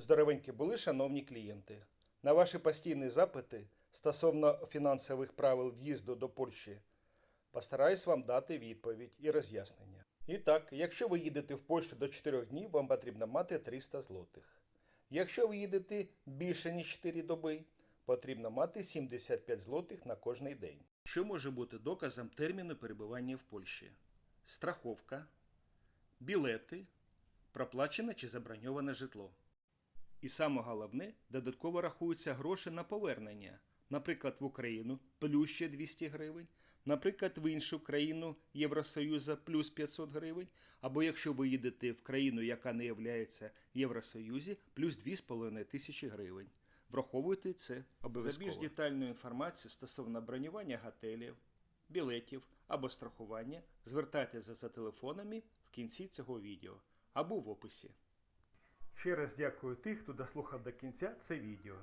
Здоровенькі були, шановні клієнти. На ваші постійні запити стосовно фінансових правил в'їзду до Польщі постараюсь вам дати відповідь і роз'яснення. І так, якщо ви їдете в Польщу до 4 днів, вам потрібно мати 300 злотих. Якщо ви їдете більше ніж 4 доби, потрібно мати 75 злотих на кожний день. Що може бути доказом терміну перебування в Польщі? Страховка, білети, проплачене чи заброньоване житло. І саме головне, додатково рахуються гроші на повернення. Наприклад, в Україну плюс ще 200 гривень, наприклад, в іншу країну Євросоюзу плюс 500 гривень, або якщо ви їдете в країну, яка не є Євросоюзі, плюс 2,5 тисячі гривень. Враховуйте це обов'язково. За більш детальну інформацію стосовно бронювання готелів, білетів або страхування, звертайтеся за телефонами в кінці цього відео або в описі. Ще раз дякую тих, хто дослухав до кінця це відео.